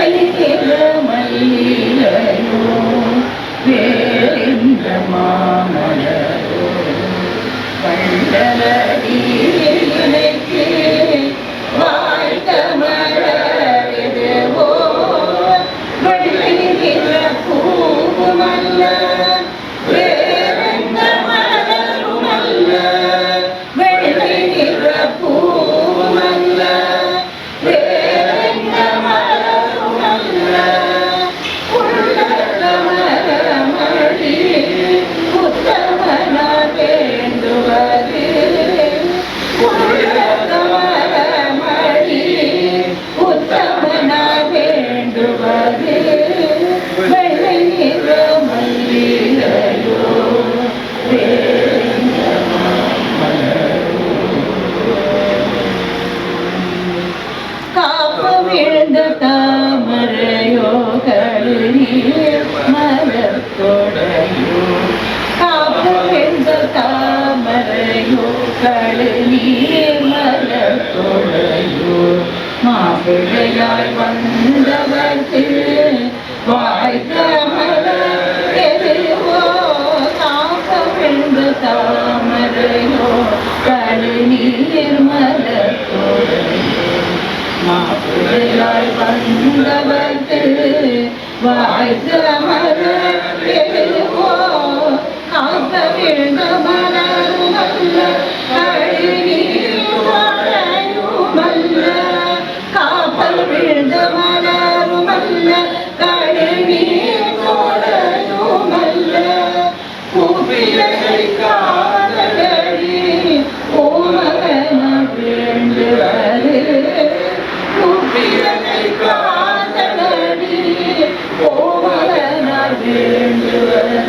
కలికిల మల్లిలయో వేరింద్రమామలయో పండలీ பிழையாய் வந்தவர்க்கு வாய்ந்த மலோ காப்பவிழ்ந்து தாமரையோ கழிநீர் மாப்பிழையாய் வந்தவர்க்கு வாய்ந்த மலோ காப்பவிழ்ந்த மலோ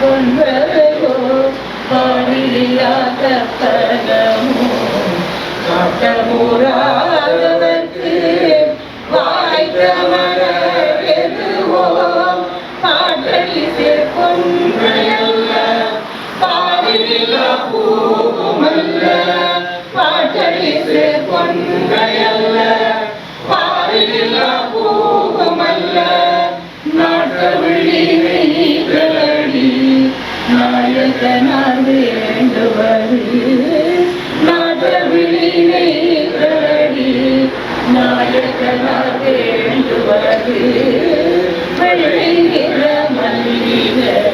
பொன்வரையோ பாடியா தத்தனமோ காட்டமுறாதவர்க்கு வாய்த்தவர எதுவோ பாட்டலிசே பொன்வரையல்ல பாடியா பூமல்ல பாட்டலிசே நான் வேண்டுவது. நாதவிழினை கரடி நாயக்கனார் வேண்டுவது. வெள்ளை நிற மல்லிகையோ